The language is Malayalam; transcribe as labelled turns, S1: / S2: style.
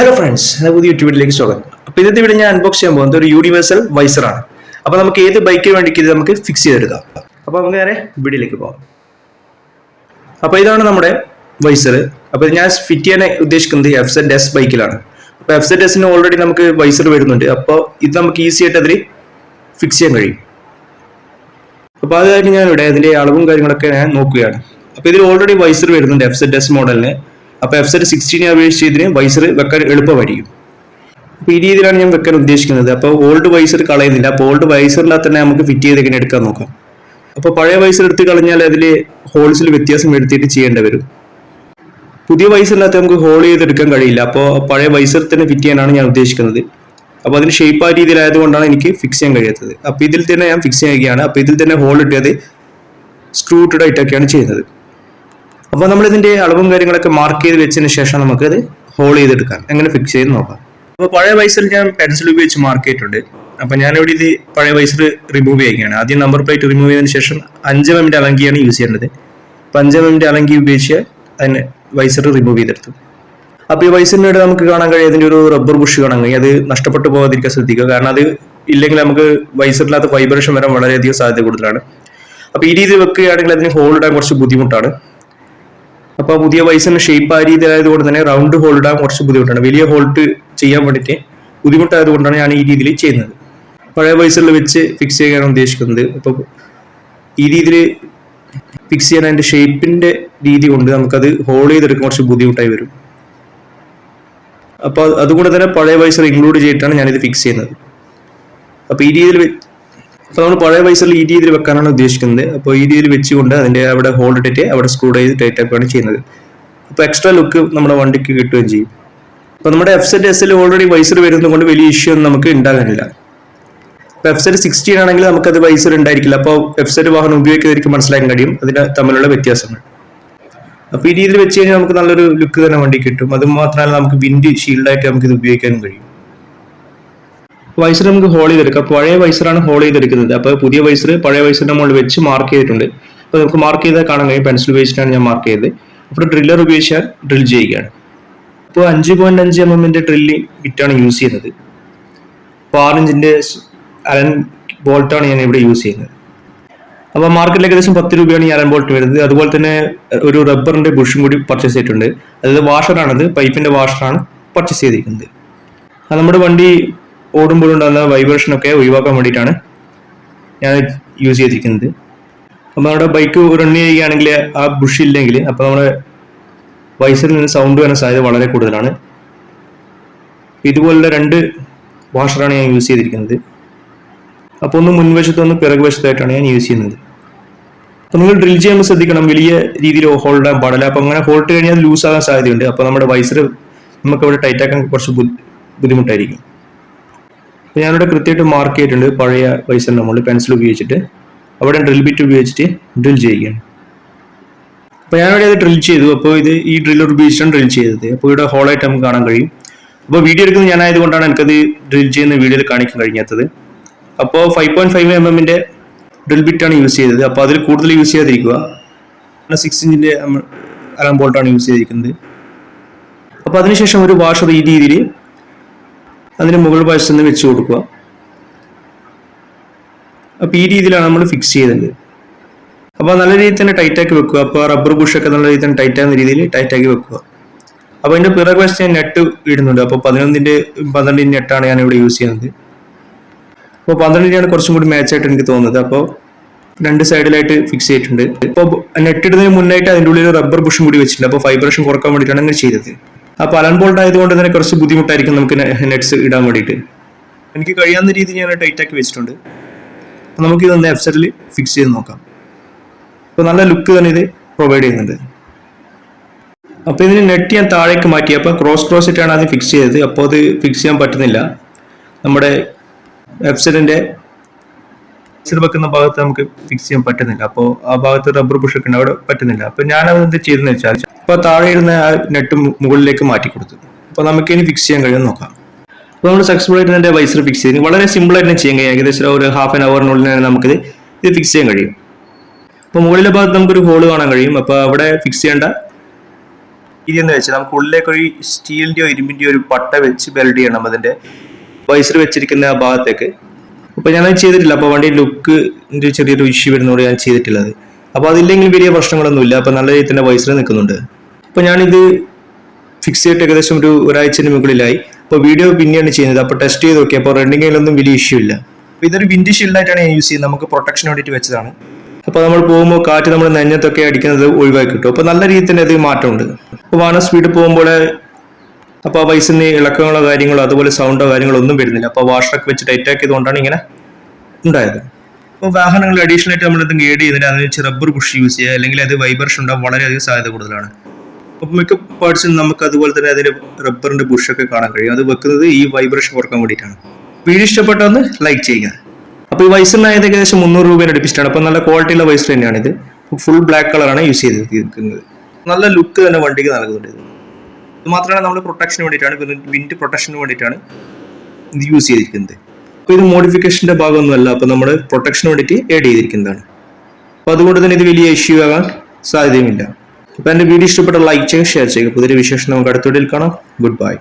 S1: ഹലോ ഫ്രണ്ട്സ് എന്റെ പുതിയ വീഡിയോയിലേക്ക് സ്വാഗതം. അപ്പോൾ ഇന്നത്തെ വീഡിയോ ഞാൻ അൺബോക്സ് ചെയ്യാൻ പോകുന്നത് ഒരു യൂണിവേഴ്സൽ വൈസറാണ് അപ്പോൾ നമുക്ക് ഏത് ബൈക്കിന് വേണ്ടിക്ക് ഇത് നമുക്ക് ഫിക്സ് ചെയ്തെടുക്കാം അപ്പോൾ നമുക്ക് നേരെ വീഡിയോയിലേക്ക് പോകാം. അപ്പോൾ ഇതാണ് നമ്മുടെ വൈസർ അപ്പോൾ ഞാൻ ഫിറ്റ് ചെയ്യാൻ ഉദ്ദേശിക്കുന്നത് എഫ് സെഡ് എസ് ബൈക്കിലാണ് അപ്പോൾ എഫ് സെഡ് എസിന് ഓൾറെഡി നമുക്ക് വൈസർ വരുന്നുണ്ട്. അപ്പോൾ ഇത് നമുക്ക് ഈസി ആയിട്ട് അതിൽ ഫിക്സ് ചെയ്യാൻ കഴിയും. അപ്പോൾ അതായിട്ട് ഞാൻ ഇവിടെ അതിന്റെ അളവും കാര്യങ്ങളൊക്കെ ഞാൻ നോക്കുകയാണ്. അപ്പോൾ ഇതിൽ ഓൾറെഡി വൈസർ വരുന്നുണ്ട് എഫ് സെഡ് എസ് മോഡലിന് അപ്പോൾ എഫ് സെറ്റ് സിക്സ്റ്റീനെ അപേക്ഷിച്ച് ഇതിന് വൈസർ വെക്കാൻ എളുപ്പമായിരിക്കും. അപ്പോൾ ഈ രീതിയിലാണ് ഞാൻ വെക്കാൻ ഉദ്ദേശിക്കുന്നത്. അപ്പോൾ ഓൾഡ് വൈസർ കളയുന്നില്ല. അപ്പോൾ ഓൾഡ് വൈസറിനകത്ത് തന്നെ നമുക്ക് ഫിറ്റ് ചെയ്ത് ഇങ്ങനെ എടുക്കാൻ നോക്കാം. അപ്പോൾ പഴയ വൈസർ എടുത്ത് കളഞ്ഞാൽ അതിൽ ഹോൾസിൽ വ്യത്യാസം വരുത്തിയിട്ട് ചെയ്യേണ്ടി വരും. പുതിയ വൈസറിനകത്ത് നമുക്ക് ഹോൾ ചെയ്തെടുക്കാൻ കഴിയില്ല. അപ്പോൾ പഴയ വൈസർ തന്നെ ഫിറ്റ് ചെയ്യാനാണ് ഞാൻ ഉദ്ദേശിക്കുന്നത്. അപ്പോൾ അതിന് ഷേപ്പ് ആ രീതിയിലായതുകൊണ്ടാണ് എനിക്ക് ഫിക്സ് ചെയ്യാൻ കഴിയാത്തത്. അപ്പോൾ ഇതിൽ തന്നെ ഞാൻ ഫിക്സ് ചെയ്യുകയാണ്. അപ്പോൾ ഇതിൽ തന്നെ ഹോൾ ഇട്ടത് സ്ക്രൂ ആയിട്ടൊക്കെയാണ് ചെയ്യുന്നത്. അപ്പോൾ നമ്മൾ ഇതിന്റെ അളവും കാര്യങ്ങളൊക്കെ മാർക്ക് ചെയ്ത് വെച്ചതിന് ശേഷം നമുക്ക് നമുക്കത് ഹോൾ ചെയ്തെടുക്കാം. എങ്ങനെ ഫിക്സ് ചെയ്ത് നോക്കാം. അപ്പോൾ പഴയ വയസ്സിൽ ഞാൻ പെൻസിൽ ഉപയോഗിച്ച് മാർക്ക് ചെയ്തിട്ടുണ്ട്. അപ്പോൾ ഞാനിവിടെ ഇത് പഴയ വയസ്സിൽ റിമൂവ് ചെയ്യുകയാണ്. ആദ്യം നമ്പർ പ്ലേറ്റ് റിമൂവ് ചെയ്തതിന് ശേഷം അഞ്ച് എമ്മിന്റെ അലങ്കിയാണ് യൂസ് ചെയ്യേണ്ടത്. അപ്പൊ അഞ്ച് എമ്മിന്റെ അലങ്കി ഉപയോഗിച്ച് അതിന് വൈസർ റിമൂവ് ചെയ്തെടുത്തു. അപ്പോൾ ഈ വൈസറിനിടെ നമുക്ക് കാണാൻ കഴിയും അതിന്റെ ഒരു റബ്ബർ ബുഷ് കാണാൻ കഴിയും. അത് നഷ്ടപ്പെട്ടു പോകാതിരിക്കാൻ ശ്രദ്ധിക്കുക. കാരണം അത് ഇല്ലെങ്കിൽ നമുക്ക് വൈസറിനകത്ത് ഫൈബറേഷൻ വരാൻ വളരെയധികം സാധ്യത കൂടുതലാണ്. അപ്പോൾ ഈ രീതിയിൽ വെക്കുകയാണെങ്കിൽ അതിന് ഹോൾ ഇടാൻ കുറച്ച് ബുദ്ധിമുട്ടാണ്. അപ്പോൾ പുതിയ വയസ്സിന് ഷേപ്പ് ആ രീതിയിലായതുകൊണ്ട് തന്നെ റൗണ്ട് ഹോൾ ഇടാൻ കുറച്ച് ബുദ്ധിമുട്ടാണ്. വലിയ ഹോൾട്ട് ചെയ്യാൻ വേണ്ടിയിട്ട് ബുദ്ധിമുട്ടായതുകൊണ്ടാണ് ഞാൻ ഈ രീതിയിൽ ചെയ്യുന്നത്. പഴയ വയസ്സിൽ വെച്ച് ഫിക്സ് ചെയ്യാനാണ് ഉദ്ദേശിക്കുന്നത്. അപ്പോൾ ഈ രീതിയിൽ ഫിക്സ് ചെയ്യാൻ അതിന്റെ ഷേപ്പിന്റെ രീതി കൊണ്ട് നമുക്കത് ഹോൾ ചെയ്തെടുക്കാൻ കുറച്ച് ബുദ്ധിമുട്ടായി വരും. അപ്പോൾ അതുകൊണ്ട് തന്നെ പഴയ വൈസർ ഇൻക്ലൂഡ് ചെയ്തിട്ടാണ് ഞാനിത് ഫിക്സ് ചെയ്യുന്നത്. അപ്പോൾ ഈ രീതിയിൽ അപ്പോൾ നമ്മൾ പഴയ പൈസയിൽ ഈ രീതിയിൽ വെക്കാനാണ് ഉദ്ദേശിക്കുന്നത്. അപ്പോൾ ഈ രീതിയിൽ വെച്ചുകൊണ്ട് അതിന്റെ അവിടെ ഹോൾഡ് ഇട്ടിട്ട് അവിടെ സ്ക്രൂ ചെയ്ത് ടൈറ്റ് ആക്കുകയാണ് ചെയ്യുന്നത്. അപ്പോൾ എക്സ്ട്രാ ലുക്ക് നമ്മുടെ വണ്ടിക്ക് കിട്ടുകയും ചെയ്യും. അപ്പോൾ നമ്മുടെ എഫ് സെറ്റ് എസിൽ ഓൾറെഡി വൈസർ വരുന്നത് കൊണ്ട് വലിയ ഇഷ്യൂ ഒന്നും നമുക്ക് ഉണ്ടാകാനില്ല. അപ്പോൾ എഫ് സെറ്റ് സിക്സ്റ്റീൻ ആണെങ്കിൽ നമുക്കത് വൈസർ ഉണ്ടായിരിക്കില്ല. അപ്പോൾ എഫ് സെറ്റ് വാഹനം ഉപയോഗിക്കുന്നവർക്ക് മനസ്സിലാക്കാൻ കഴിയും. അതിന് തമ്മിലുള്ള വ്യത്യാസങ്ങൾ. അപ്പോൾ ഈ രീതിയിൽ വെച്ച് കഴിഞ്ഞാൽ നമുക്ക് നല്ലൊരു ലുക്ക് തന്നെ വണ്ടി കിട്ടും. അത് മാത്രമല്ല നമുക്ക് വിൻഡ് ഷീൽഡായിട്ട് നമുക്ക് ഇത് ഉപയോഗിക്കാനും കഴിയും. വൈസർ നമുക്ക് ഹോൾ ചെയ്തെടുക്കാം. പഴയ വൈസറാണ് ഹോൾ ചെയ്തെടുക്കുന്നത്. അപ്പോൾ പുതിയ വൈസർ പഴയ വൈസറിന്റെ മുകളിൽ വെച്ച് മാർക്ക് ചെയ്തിട്ടുണ്ട്. അപ്പോൾ നമുക്ക് മാർക്ക് ചെയ്താൽ കാണാൻ കഴിയും. പെൻസിൽ ഉപയോഗിച്ചിട്ടാണ് ഞാൻ മാർക്ക് ചെയ്തത്. അപ്പോൾ ഡ്രില്ലർ ഉപയോഗിച്ചാൽ ഡ്രിൽ ചെയ്യുകയാണ്. ഇപ്പോൾ അഞ്ച് പോയിന്റ് അഞ്ച് എം എമ്മിന്റെ ഡ്രില്ല് ബിറ്റാണ് യൂസ് ചെയ്യുന്നത്. അപ്പോൾ ആറ് അലൻ ബോൾട്ടാണ് ഞാൻ ഇവിടെ യൂസ് ചെയ്യുന്നത്. അപ്പോൾ മാർക്കറ്റിൽ ഏകദേശം പത്ത് രൂപയാണ് ഈ അലൻ ബോൾട്ട് വരുന്നത്. അതുപോലെ തന്നെ ഒരു റബ്ബറിന്റെ ബുഷും കൂടി പർച്ചേസ് ചെയ്തിട്ടുണ്ട്. അതായത് വാഷറാണത് പൈപ്പിന്റെ വാഷറാണ് പർച്ചേസ് ചെയ്തിരിക്കുന്നത്. നമ്മുടെ വണ്ടി ഓടുമ്പോഴുണ്ടാകുന്ന വൈബ്രേഷൻ ഒക്കെ ഒഴിവാക്കാൻ വേണ്ടിയിട്ടാണ് ഞാൻ യൂസ് ചെയ്തിരിക്കുന്നത്. അപ്പോൾ നമ്മുടെ ബൈക്ക് റൺ ചെയ്യുകയാണെങ്കിൽ ആ ബുഷ് ഇല്ലെങ്കിൽ അപ്പോൾ നമ്മുടെ വൈസറിൽ നിന്ന് സൗണ്ട് വരാൻ സാധ്യത വളരെ കൂടുതലാണ്. ഇതുപോലുള്ള രണ്ട് വാഷറാണ് ഞാൻ യൂസ് ചെയ്തിരിക്കുന്നത്. അപ്പോൾ ഒന്ന് മുൻവശത്തും ഒന്ന് പിറകു വശത്തായിട്ടാണ് ഞാൻ യൂസ് ചെയ്യുന്നത്. അപ്പോൾ നിങ്ങൾ ഡ്രിൽ ചെയ്യുമ്പോൾ ശ്രദ്ധിക്കണം വലിയ രീതിയിൽ ഹോൾഡ് ആകാൻ പാടില്ല. അപ്പോൾ അങ്ങനെ ഹോൾഡ് കഴിഞ്ഞാൽ ലൂസ് ആകാൻ സാധ്യതയുണ്ട്. അപ്പോൾ നമ്മുടെ വൈസർ നമുക്ക് അവിടെ ടൈറ്റാക്കാൻ കുറച്ച് ബുദ്ധിമുട്ടായിരിക്കും. ഞാനിവിടെ കൃത്യമായിട്ട് മാർക്ക് ചെയ്തിട്ടുണ്ട്. പഴയ പൈസ നമ്മൾ പെൻസിൽ ഉപയോഗിച്ചിട്ട്. അവിടെ ഡ്രിൽ ബിറ്റ് ഉപയോഗിച്ചിട്ട് ഡ്രിൽ ചെയ്യുകയാണ്. അപ്പോൾ ഞാനിവിടെ അത് ഡ്രിൽ ചെയ്തു. അപ്പോൾ ഇത് ഈ ഡ്രില്ലർ ഉപയോഗിച്ചിട്ടാണ് ഡ്രിൽ ചെയ്തത്. അപ്പോൾ ഇവിടെ ഹോളായിട്ട് നമുക്ക് കാണാൻ കഴിയും. അപ്പോൾ വീഡിയോ എടുക്കുന്നത് ഞാനായതുകൊണ്ടാണ് എനിക്കത് ഡ്രിൽ ചെയ്യുന്ന വീഡിയോയിൽ കാണിക്കാൻ കഴിഞ്ഞാത്തത്. അപ്പോൾ ഫൈവ് പോയിന്റ് ഫൈവ് എം എമ്മിന്റെ ഡ്രിൽ ബിറ്റാണ് യൂസ് ചെയ്തത്. അപ്പോൾ അതിൽ കൂടുതൽ യൂസ് ചെയ്യാതിരിക്കുക. സിക്സ് ഇഞ്ചിന്റെ അലാം ബോൾട്ടാണ് യൂസ് ചെയ്തിരിക്കുന്നത്. അപ്പോൾ അതിനുശേഷം ഒരു വാഷർ ഈ രീതിയിൽ അതിന് മുകൾ വശത്ത് നിന്ന് വെച്ച് കൊടുക്കുക. അപ്പോൾ ഈ രീതിയിലാണ് നമ്മൾ ഫിക്സ് ചെയ്യുന്നത്. അപ്പോൾ നല്ല രീതിയിൽ തന്നെ ടൈറ്റ് ആക്കി വെക്കുക. അപ്പോൾ റബ്ബർ ബുഷൊക്കെ നല്ല രീതിയിൽ തന്നെ ടൈറ്റ് ആകുന്ന രീതിയിൽ ടൈറ്റ് ആക്കി വെക്കുക. അപ്പോൾ അതിന്റെ പിറക് വശത്ത് ഞാൻ നെറ്റ് ഇടുന്നുണ്ട്. അപ്പോൾ പതിനൊന്നിന്റെ പന്ത്രണ്ടിന്റെ നെറ്റാണ് ഞാൻ ഇവിടെ യൂസ് ചെയ്യുന്നത്. അപ്പോൾ പന്ത്രണ്ടിനാണ് കുറച്ചും കൂടി മാച്ച് ആയിട്ട് എനിക്ക് തോന്നുന്നത്. അപ്പോൾ രണ്ട് സൈഡിലായിട്ട് ഫിക്സ് ചെയ്തിട്ടുണ്ട്. ഇപ്പോൾ നെറ്റ് ഇടുന്നതിന് മുന്നായിട്ട് അതിന്റെ ഉള്ളിൽ റബ്ബർ ബുഷും കൂടി വെച്ചിട്ടുണ്ട്. അപ്പോൾ ഫൈബ്രേഷൻ കുറയ്ക്കാൻ വേണ്ടിയിട്ടാണ് അങ്ങനെ ചെയ്തത്. അപ്പോൾ അലൻ ബോൾട്ട് ആയതുകൊണ്ട് തന്നെ കുറച്ച് ബുദ്ധിമുട്ടായിരിക്കും നമുക്ക് നെറ്റ്സ് ഇടാൻ വേണ്ടിയിട്ട്. എനിക്ക് കഴിയാവുന്ന രീതി ഞാൻ ടൈറ്റ് ആക്കി വെച്ചിട്ടുണ്ട്. അപ്പോൾ നമുക്ക് ഇതൊന്ന് വെബ്സൈറ്റിൽ ഫിക്സ് ചെയ്ത് നോക്കാം. അപ്പോൾ നല്ല ലുക്ക് തന്നെ ഇത് പ്രൊവൈഡ് ചെയ്യുന്നുണ്ട്. അപ്പോൾ ഇതിന് നെറ്റ് ഞാൻ താഴേക്ക് മാറ്റി. അപ്പോൾ ക്രോസ് ക്രോസ് ഇട്ടാണ് ആദ്യം ഫിക്സ് ചെയ്തത്. അപ്പോൾ അത് ഫിക്സ് ചെയ്യാൻ പറ്റുന്നില്ല. നമ്മുടെ വെബ്സൈറ്റിന്റെ വെക്കുന്ന ഭാഗത്ത് നമുക്ക് ഫിക്സ് ചെയ്യാൻ പറ്റുന്നില്ല. അപ്പോൾ ആ ഭാഗത്ത് റബ്ബർ ബുഷ് ഒക്കെ ഉണ്ട്. അവിടെ പറ്റുന്നില്ല. അപ്പോൾ ഞാനത് അത് എന്ത് ചെയ്തെന്ന് വെച്ചാൽ അപ്പോൾ താഴെ ഇരുന്ന ആ നെറ്റ് മുകളിലേക്ക് മാറ്റി കൊടുത്തു. അപ്പോൾ നമുക്ക് ഇനി ഫിക്സ് ചെയ്യാൻ കഴിയുമെന്ന് നോക്കാം. അപ്പോൾ നമ്മൾ സക്സസ്ഫുൾ ആയിട്ട് എന്റെ വൈസർ ഫിക്സ് ചെയ്ത്. വളരെ സിമ്പിൾ ആയിട്ട് ചെയ്യാൻ കഴിയും. ഏകദേശം ഒരു ഹാഫ് ആൻ അവറിനുള്ളിൽ തന്നെ നമുക്കിത് ഇത് ഫിക്സ് ചെയ്യാൻ കഴിയും. അപ്പോൾ മുകളിലെ ഭാഗത്ത് നമുക്കൊരു ഹോൾ കാണാൻ കഴിയും. അപ്പോൾ അവിടെ ഫിക്സ് ചെയ്യേണ്ട ഇതെന്ന് വെച്ചാൽ നമുക്ക് ഉള്ളിലേക്ക് ഒരു സ്റ്റീലിന്റെയോ ഇരുമ്പിന്റെയോ ഒരു പട്ട വെച്ച് ബെൽഡ് ചെയ്യണം അതിന്റെ വൈസർ വെച്ചിരിക്കുന്ന ആ ഭാഗത്തേക്ക്. അപ്പൊ ഞാനത് ചെയ്തിട്ടില്ല. അപ്പൊ വണ്ടി ലുക്ക് ചെറിയൊരു ഇഷ്യൂ വരുന്നതുകൊണ്ട് ഞാൻ ചെയ്തിട്ടില്ല അത്. അപ്പൊ അതില്ലെങ്കിൽ വലിയ പ്രശ്നങ്ങളൊന്നുമില്ല. അപ്പൊ നല്ല രീതിയിൽ തന്നെ വൈസർ നിൽക്കുന്നുണ്ട്. അപ്പൊ ഞാനിത് ഫിക്സ് ചെയ്തിട്ട് ഏകദേശം ഒരു ഒരാഴ്ചന് മുകളിലായി. അപ്പോൾ വീഡിയോ പിന്നെയാണ് ചെയ്യുന്നത്. അപ്പോൾ ടെസ്റ്റ് ചെയ്ത് നോക്കി അപ്പോൾ ഒന്നും വലിയ ഇഷ്യൂ ഇല്ല. അപ്പോൾ ഇതൊരു വിൻഡ് ഷീൽഡായിട്ടാണ് ഞാൻ യൂസ് ചെയ്യുന്നത്. നമുക്ക് പ്രൊട്ടക്ഷൻ വേണ്ടിയിട്ട് വെച്ചതാണ്. അപ്പോൾ നമ്മൾ പോകുമ്പോൾ കാറ്റ് നമ്മൾ നെഞ്ഞത്തൊക്കെ അടിക്കുന്നത് ഒഴിവാക്കി കിട്ടും. അപ്പോൾ നല്ല രീതിയിൽ തന്നെ അത് മാറ്റമുണ്ട്. അപ്പോൾ വാണ സ്പീഡ് പോകുമ്പോൾ അപ്പോൾ ആ വയസ്സിന് ഇളക്കങ്ങളോ കാര്യങ്ങളോ അതുപോലെ സൗണ്ടോ കാര്യങ്ങളോ ഒന്നും വരുന്നില്ല. അപ്പോൾ വാഷറൊക്കെ വെച്ച് ടൈറ്റ് ആക്കിയതുകൊണ്ടാണ് ഇങ്ങനെ ഉണ്ടായത്. അപ്പോൾ വാഹനങ്ങൾ അഡീഷണൽ ആയിട്ട് നമ്മൾ എന്തെങ്കിലും ഏഡ് ചെയ്യുന്നതിന് അതിന് റബ്ബർ പുഷ് യൂസ് ചെയ്യുക. അല്ലെങ്കിൽ അത് വൈബ്രേഷൻ ഉണ്ടാകാൻ വളരെയധികം സാധ്യത കൂടുതലാണ്. അപ്പോൾ മിക്ക പാർട്സിൽ നമുക്ക് അതുപോലെ തന്നെ അതിന്റെ റബ്ബറിന്റെ ബുഷൊക്കെ കാണാൻ കഴിയും. അത് വെക്കുന്നത് ഈ വൈബ്രേഷൻ കുറയ്ക്കാൻ വേണ്ടിയിട്ടാണ്. വീഡിയോ ഇഷ്ടപ്പെട്ടൊന്ന് ലൈക്ക് ചെയ്യുക. അപ്പോൾ ഈ വൈസറിനായത് ഏകദേശം മുന്നൂറ് രൂപയുടെ അടുപ്പിച്ചിട്ടാണ് അപ്പോൾ നല്ല ക്വാളിറ്റിയുള്ള വൈസർ തന്നെയാണ് ഇത്. ഫുൾ ബ്ലാക്ക് കളറാണ് യൂസ് ചെയ്തിരിക്കുന്നത്. നല്ല ലുക്ക് തന്നെ വണ്ടിക്ക് നൽകുന്നുണ്ട് ഇത്. മാത്രമല്ല നമ്മൾ പ്രൊട്ടക്ഷന് വേണ്ടിയിട്ടാണ്. വിൻഡ് പ്രൊട്ടക്ഷന് വേണ്ടിയിട്ടാണ് ഇത് യൂസ് ചെയ്തിരിക്കുന്നത്. അപ്പോൾ ഇത് മോഡിഫിക്കേഷന്റെ ഭാഗമൊന്നുമല്ല. അപ്പോൾ നമ്മൾ പ്രൊട്ടക്ഷന് വേണ്ടിയിട്ട് ഏഡ് ചെയ്തിരിക്കുന്നതാണ്. അപ്പോൾ അതുകൊണ്ട് തന്നെ ഇത് വലിയ ഇഷ്യൂ ആകാൻ സാധ്യതയുമില്ല. അപ്പോൾ എന്റെ വീഡിയോ ഇഷ്ടപ്പെട്ട ലൈക്ക് ചെയ്യുക ഷെയർ ചെയ്യുക. പുതിയൊരു വിശേഷം നമുക്ക് അടുത്ത വീഡിയോയിൽ കാണാം. Good bye